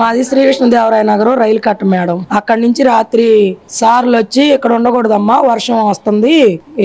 మాది శ్రీకృష్ణదేవరాయ నగరం రైలు కట్ట మేడం. అక్కడి నుంచి రాత్రి సార్లు వచ్చి ఇక్కడ ఉండకూడదమ్మా వర్షం వస్తుంది.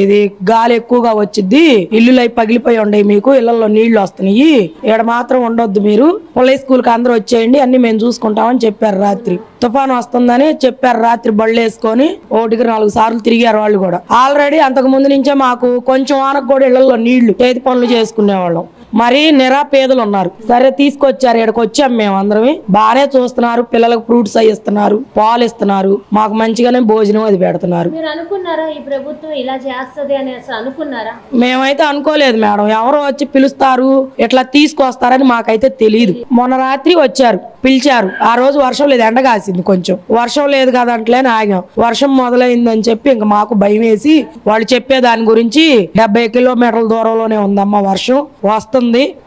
ఇది గాలి ఎక్కువగా వచ్చిద్ది ఇల్లులు అవి పగిలిపోయి ఉండయి మీకు ఇళ్ళలో నీళ్ళు వస్తున్నాయి. ఇక్కడ మాత్రం ఉండొద్దు మీరు. పుల్లై స్కూల్కి అందరూ వచ్చేయండి అన్ని మేము చూసుకుంటామని చెప్పారు రాత్రి. తుఫాను వస్తుందని చెప్పారు రాత్రి బళ్ళు వేసుకొని ఒకటికి నాలుగు సార్లు తిరిగారు వాళ్ళు కూడా. ఆల్రెడీ అంతకు ముందు నుంచే మాకు కొంచెం వానకు కూడా ఇళ్ళలో నీళ్ళు చేతి పనులు చేసుకునేవాళ్ళం. మరి నిరాపేదలు ఉన్నారు. సరే తీసుకొచ్చారు ఇక్కడికి వచ్చాం మేము అందరం బాగానే చూస్తున్నారు పిల్లలకు ఫ్రూట్స్ అవి ఇస్తున్నారు పాలు ఇస్తున్నారు మాకు మంచిగానే భోజనం అది పెడుతున్నారు. మీరు అనుకున్నారా ఈ ప్రభుత్వం ఇలా చేస్తది అనుకున్నారా? మేమైతే అనుకోలేదు మేడం. ఎవరో వచ్చి పిలుస్తారు ఇట్లా తీసుకొస్తారని మాకైతే తెలియదు మొన్న రాత్రి వచ్చారు పిలిచారు. ఆ రోజు వర్షం లేదు ఎండ కాసింది కొంచెం. వర్షం లేదు కదా అంటలేని ఆగాం. వర్షం మొదలైందని చెప్పి ఇంక మాకు భయం వేసి వాళ్ళు చెప్పే దాని గురించి డెబ్బై కిలోమీటర్ల దూరంలోనే ఉందమ్మా వర్షం. వస్తుంది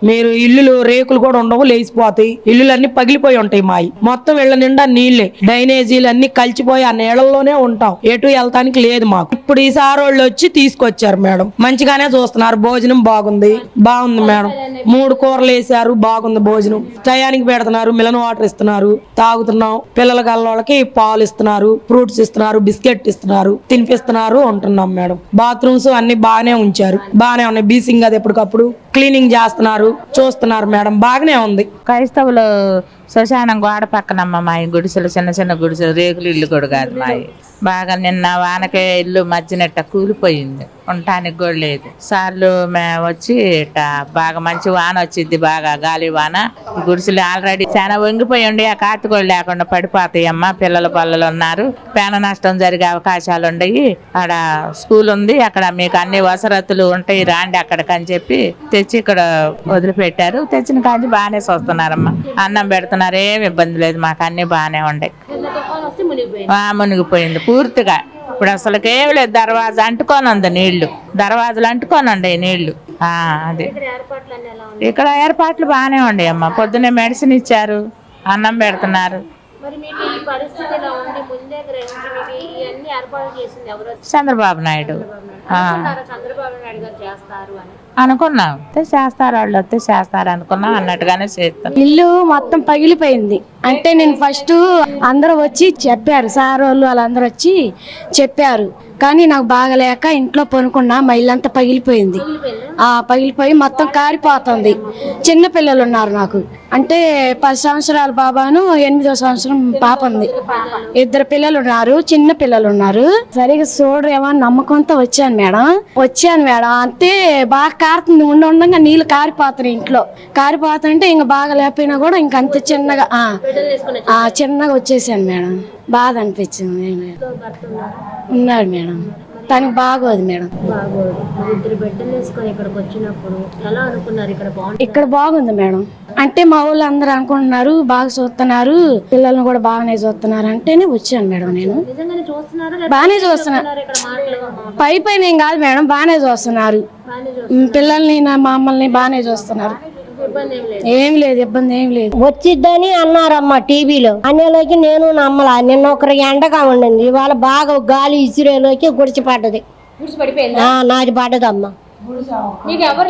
మీరు ఇల్లులు రేకులు కూడా ఉండవు లేచిపోతాయి. ఇల్లులు అన్ని పగిలిపోయి ఉంటాయి మాయి. మొత్తం ఇళ్ళ నిండా నీళ్ళే డ్రైనేజీలు అన్ని కలిసిపోయి ఆ నీళ్ళలోనే ఉంటాం. ఎటు వెళ్తానికి లేదు మాకు. ఇప్పుడు ఈ సారోళ్ళు వచ్చి తీసుకొచ్చారు మేడం. మంచిగానే చూస్తున్నారు. భోజనం బాగుంది. బాగుంది మేడం. మూడు కూరలు వేసారు. బాగుంది భోజనం. టయానికి పెడుతున్నారు. మిలన్ వాటర్ ఇస్తున్నారు. తాగుతున్నాం. పిల్లల గల్లవాళ్ళకి పాలు ఇస్తున్నారు. ఫ్రూట్స్ ఇస్తున్నారు. బిస్కెట్ ఇస్తున్నారు. తినిపిస్తున్నారు ఉంటున్నాం మేడం. బాత్రూమ్స్ అన్ని బాగానే ఉంచారు. బాగానే ఉన్నాయి. బీసింగ్ అది ఎప్పటికప్పుడు. క్లీనింగ్ చేస్తున్నారు చూస్తున్నారు మేడం. బాగానే ఉంది. క్రైస్తవులు శ్మశానం గోడ పక్కనమ్మ మా ఈ గుడిసెలు చిన్న చిన్న గుడిసెలు రేకులు ఇల్లు కూడా కాదు మాయి. బాగా నిన్న వానకే ఇల్లు మధ్యనట్ట కూలిపోయింది. ఉండటానికి కూడా లేదు. సార్లు మేము వచ్చి ఇట్ట బాగా మంచి వాన వచ్చింది బాగా గాలి వాన. గుడిసెలు ఆల్రెడీ చాలా వంగిపోయి ఉండి ఆ కాటుకోళ్ళు లేకుండా పడిపోతాయి అమ్మ పిల్లల పల్లలు ఉన్నారు. పేన నష్టం జరిగే అవకాశాలు ఉండయి. ఆడ స్కూల్ ఉంది అక్కడ మీకు అన్ని వసరతులు ఉంటాయి రాండి అక్కడికని చెప్పి తెచ్చి ఇక్కడ వదిలిపెట్టారు. తెచ్చిన కాంచి బాగానే చూస్తున్నారమ్మా అన్నం పెడుతున్నారు. ఏమి ఇబ్బంది లేదు మాకు అన్ని బాగానే వస్తే మునిగిపోయింది పూర్తిగా. ఇప్పుడు అసలు ఏమి లేదు దర్వాజా అంటుకొని ఉంది నీళ్ళు. దర్వాజలు అంటుకొని ఉండే నీళ్ళు. ఆ, అది. ఇక్కడ ఏర్పాట్లు బాగానే ఉండే అమ్మ పొద్దున్నే మెడిసిన్ ఇచ్చారు అన్నం పెడుతున్నారు. చంద్రబాబు నాయుడు. చంద్రబాబు నాయుడు గారు చేస్తారు అని? అనుకున్నాం చేస్తారు వాళ్ళు వస్తే చేస్తారు అనుకున్నాం అన్నట్టుగానే చేస్తాం. ఇల్లు మొత్తం పగిలిపోయింది. అంటే నేను ఫస్ట్ అందరూ వచ్చి చెప్పారు సార్ వాళ్ళు వాళ్ళందరూ వచ్చి చెప్పారు. కానీ నాకు బాగలేక ఇంట్లో పనుకున్నా మా పగిలిపోయింది. ఆ పగిలిపోయి మొత్తం కారిపోతుంది. చిన్న పిల్లలు ఉన్నారు నాకు. అంటే పది సంవత్సరాల బాబాను ఎనిమిదో సంవత్సరం పాప ఉంది ఇద్దరు పిల్లలు ఉన్నారు చిన్న పిల్లలు ఉన్నారు సరిగా చూడరేమో అని నమ్మకంతో వచ్చాను మేడం. వచ్చాను మేడం. అంతే బాగా కారుతుంది. ఉండ ఉండగా నీళ్ళు కారిపోతున్నాయి ఇంట్లో. కారిపోతుంటే ఇంకా బాగా లేకపోయినా కూడా ఇంకా అంత చిన్నగా చిన్నగా వచ్చేసాను మేడం. బాధ అనిపించింది ఉన్నాడు మేడం. తనకి బాగోదు మేడం. బాగోదు ఇక్కడ బాగుంది మేడం. అంటే మా వాళ్ళు అందరూ అనుకుంటున్నారు బాగా చూస్తున్నారు పిల్లల్ని కూడా బాగానే చూస్తున్నారు అంటేనే వచ్చాను మేడం నేను. బాగానే చూస్తున్నారు పై పైన ఏం కాదు మేడం బాగానే చూస్తున్నారు. పిల్లల్ని మా మమ్మల్ని బాగానే చూస్తున్నారు. ఏం లేదు. ఏం లేదు ఇబ్బంది ఏం లేదు. వచ్చిద్దని అన్నారమ్మ టీవీలో. అనేలోకి నేను నమ్మలా. నిన్న ఒకరు ఎండగా ఉండింది. ఇవాళ బాగా గాలి ఇసిరేలోకి గుడిచి పడ్డది. గుడిసి పడిపోయింది? ఆ, నాది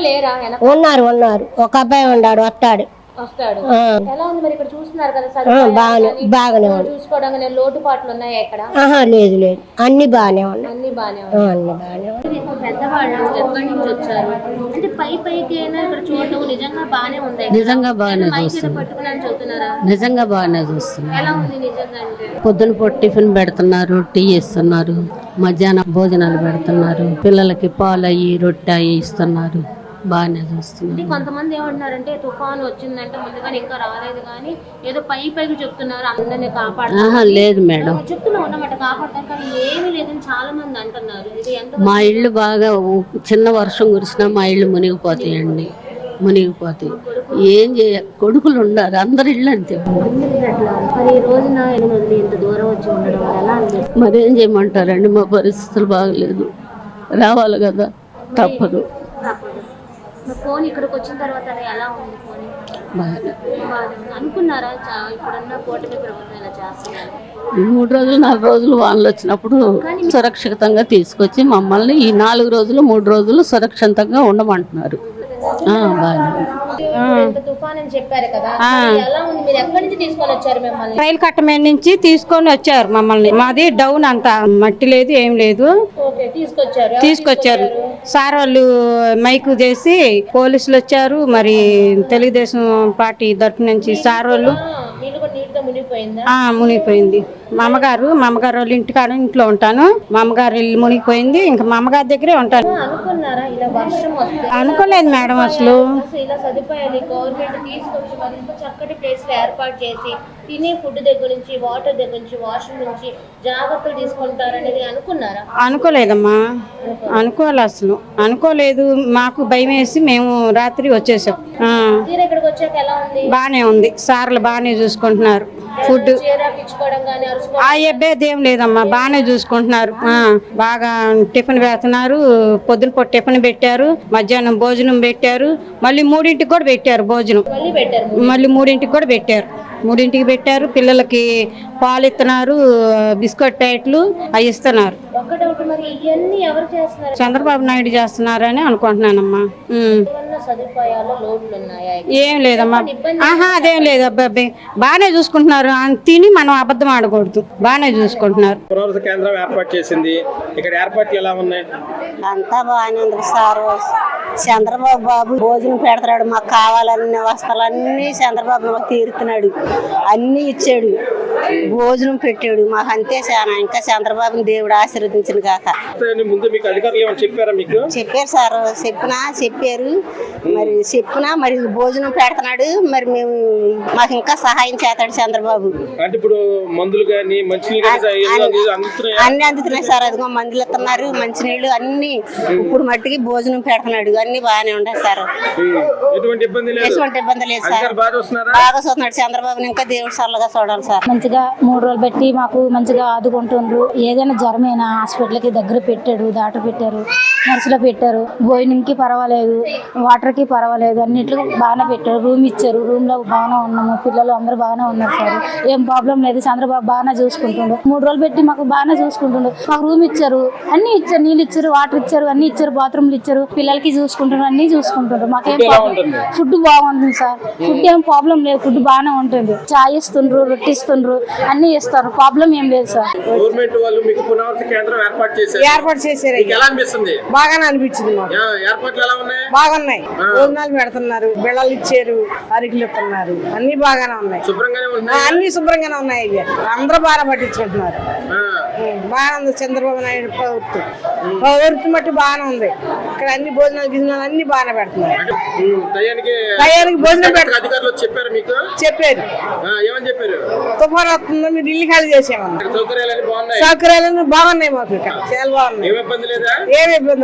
లేరా? వెనక? ఉన్నారు ఉన్నారు. ఒక అబ్బాయి ఉన్నాడు వస్తాడు. వస్తాడు. ఆ, ఎలా ఉంది మరి ఇక్కడ చూస్తున్నారు కదా ఆ, సదుపాయాలు బాగానే ఉంది. లేదు లేదు. అన్ని బాగానే ఉన్నాయి. అన్ని బాగానే ఉన్నాయి. అన్ని బాగానే ఉన్నాయి మీకు పెద్దవాళ్ళు ఎక్కడి నుంచి వచ్చారు? అంటే పై పైకి అయినా ఇక్కడ చూడటం నిజంగా బాగానే ఉంది? నిజంగా బాగానే చూస్తున్నారు నిజంగా చూస్తున్నారు పొద్దున పూట టిఫిన్ పెడుతున్నారు టీ ఇస్తున్నారు మధ్యాహ్నం భోజనాలు పెడుతున్నారు పిల్లలకి పాలు అయ్యి రొట్టె అయ్యి ఇస్తున్నారు. బాగానే చూస్తున్నారు అంటే కొంతమంది ఏమంటున్నారంటే తుఫాను వచ్చిందంటే ముందుగానే ఇంకా రాలేదు కానీ ఏదో పై పైకి చెప్తున్నారు అందరినీ ఆహా లేదు మేడం. చెప్తున్నా ఉన్నమాట కాపాడతారు కానీ ఏమీ లేదని చాలా మంది అంటున్నారు. ఇది ఎంత మా ఇళ్ళు బాగా చిన్న వర్షం కురిసినా మా ఇళ్ళు మునిగిపోతాయండి. మునిగిపోతాయి. ఏం చేయ కొడుకులు ఉన్నారు అందరి ఇళ్ళు అంతే. మరి చేయమంటారండి మా పరిస్థితులు బాగలేదు. రావాలి కదా తప్పదు. ఫోన్ ఇక్కడికి వచ్చిన తర్వాత ఎలా ఉంది ఫోన్? అనుకున్నారా ఇప్పుడున్న కూటమి ప్రభుత్వం ఇలా చేస్తున్నారు ఈ మూడు రోజులు నాలుగు రోజులు వానలు వచ్చినప్పుడు సురక్షితంగా తీసుకొచ్చి మమ్మల్ని ఈ నాలుగు రోజులు మూడు రోజులు సురక్షితంగా ఉండమంటున్నారు. రైలు కట్ట మీద నుంచి తీసుకొని వచ్చారు మమ్మల్ని? మాది డౌన్ అంతా. మట్టి లేదు ఏం లేదు. తీసుకొచ్చారు. సార్ వాళ్ళు మైకు చేసి పోలీసులు వచ్చారు. మరి తెలుగుదేశం పార్టీ తరపు నుంచి సార్ వాళ్ళు. మునిగిపోయిందా? మా అమ్మగారు మా అమ్మగారు వాళ్ళ ఇంటికాడ ఇంట్లో ఉంటాను. మా అమ్మగారు ఇల్లు మునిగిపోయింది. ఇంకా మా అమ్మగారి దగ్గరే ఉంటాను. అనుకోలేదు మేడం అసలు. అసలు ఇలా సదుపాయాలు గవర్నమెంట్ తీసుకొచ్చి మరి ఇంత చక్కటి ప్లేస్ ఏర్పాటు చేసి తినే ఫుడ్ దగ్గర నుంచి వాటర్ దగ్గర నుంచి వాష్రూమ్ నుంచి జాగ్రత్తలు తీసుకుంటారనేది అనుకున్నారా? అనుకోలేదమ్మా. అనుకోవాలి అసలు. అనుకోలేదు. మాకు భయం వేసి మేము రాత్రి వచ్చేసాం. ఇక్కడికి వచ్చాక ఎలా ఉంది? బాగానే ఉంది. సార్లు బాగానే చూసుకుంటున్నారు. ఫుడ్. ఆ అబ్బాయి ఏం లేదమ్మా బాగానే చూసుకుంటున్నారు. బాగా టిఫిన్ పెడుతున్నారు పొద్దున పూట టిఫిన్ పెట్టారు మధ్యాహ్నం భోజనం పెట్టారు మళ్ళీ మూడింటికి కూడా పెట్టారు భోజనం. మళ్ళీ మూడింటికి. కూడా పెట్టారు. మూడింటికి పెట్టారు పిల్లలకి పాలు ఇస్తున్నారు బిస్కెట్ ప్యాకెట్లు అవి ఇస్తున్నారు. చంద్రబాబు నాయుడు చేస్తున్నారని అనుకుంటున్నానమ్మా. సదుపాయాలు లోట్లు ఉన్నాయా ఏం లేదమ్మా. ఆహా అదేం లేదు అబ్బాయి బాగానే చూసుకుంటున్నారు. తిని మనం అబద్ధం ఆడకూడదు. బాగానే చూసుకుంటున్నారు. పునరుద్ధ కేంద్రం ఏర్పాటు చేసింది. ఇక్కడ ఏర్పాట్లు ఎలా ఉన్నాయి? అంతా బాగానే ఉంది సార్. చంద్రబాబు బాబు భోజనం పెడతాడు. మాకు కావాలన్న వస్తువులన్నీ చంద్రబాబు మాకు తీరుతున్నాడు. అన్నీ ఇచ్చాడు. భోజనం పెట్టాడు. మాకు అంతే చాలా ఇంకా చంద్రబాబుని దేవుడు ఆశీర్వదించిన కాక వస్తాయని ముందు మీకు అధికారులు ఏమైనా చెప్పారా మీకు? చెప్పారు సార్. చెప్పినా చెప్పారు. మరి చెప్పినా మరి భోజనం పెడుతున్నాడు. మరి మేము మాకు ఇంకా సహాయం చేస్తాడు చంద్రబాబు. అంటే ఇప్పుడు మందులు కానీ అన్ని అందుతున్నాయి? సార్. అదిగో మందులు ఇస్తున్నారు మంచినీళ్ళు అన్ని ఇప్పుడు మట్టికి భోజనం పెడుతున్నాడు. అన్ని బాగానే ఉన్నాయి సార్. ఎటువంటి ఇబ్బంది లేదు. సార్. బాగా చూస్తున్నాడు చంద్రబాబుని. ఇంకా దేవుడు సల్లగా చూడాలి సార్. మంచిగా మూడు రోజులు పెట్టి మాకు మంచిగా ఆదుకుంటుండ్రు. ఏదైనా జ్వరమైనా హాస్పిటల్కి దగ్గర పెట్టాడు డాక్టర్ పెట్టారు నర్సులు పెట్టారు. భోజనంకి పర్వాలేదు వాటర్కి పర్వాలేదు అన్నిటికీ బాగానే పెట్టారు. రూమ్ ఇచ్చారు రూమ్లో బాగానే ఉన్నాము. పిల్లలు అందరూ బాగానే ఉన్నారు సార్. ఏం ప్రాబ్లం లేదు. చంద్రబాబు బాగానే చూసుకుంటుండు. మూడు రోజులు పెట్టి మాకు బాగానే చూసుకుంటుండు. మాకు రూమ్ ఇచ్చారు. అన్ని ఇచ్చారు. నీళ్ళు ఇచ్చారు వాటర్ ఇచ్చారు అన్ని ఇచ్చారు బాత్రూమ్లు ఇచ్చారు. పిల్లలకి చూసుకుంటున్నారు అన్ని చూసుకుంటుండ్రు. మాకేం ప్రాబ్లం ఫుడ్ బాగుంటుంది సార్. ఫుడ్ ఏం ప్రాబ్లం లేదు. ఫుడ్ బాగానే ఉంటుంది. చాయ్ ఇస్తుండ్రు రొట్టి ఇస్తుండ్రు అన్ని ఇస్తారు. ప్రాబ్లం ఏం లేదు సార్. గవర్నమెంట్ వాళ్ళు మీకు కేంద్రం ఏర్పాటు చేశారు. ఏర్పాటు చేశారు. మీకు ఎలా అనిపిస్తుంది? బాగానే అనిపించింది మాకు. బాగున్నాయి. భోజనాలు పెడుతున్నారు బిళ్ళలు ఇచ్చారు అరికలు ఇస్తున్నారు. అన్ని బాగానే ఉన్నాయి. అన్ని శుభ్రంగానే ఉన్నాయి ఇవి. అందరూ బాగా పట్టించుకుంటున్నారు. ఉం, బాగానే ఉంది. చంద్రబాబు నాయుడు ప్రభుత్వం. ప్రభుత్వం మట్టి బాగానే ఉంది. ఇక్కడ అన్ని భోజనాలు గిజనాలు అన్ని బాగానే పెడుతున్నారు. టయానికి భోజనం పెడతారు. చెప్పారు మీకు? చెప్పారు. ఆ, ఏమని చెప్పారు? తుఫాన్ వస్తుందో మీరు ఇల్లు ఖాళీ చేసామన్నారు ఇక్కడ సౌకర్యాలు బాగున్నాయి మాకు ఇక్కడ. చాలా బాగున్నాయి. ఏమి ఇబ్బంది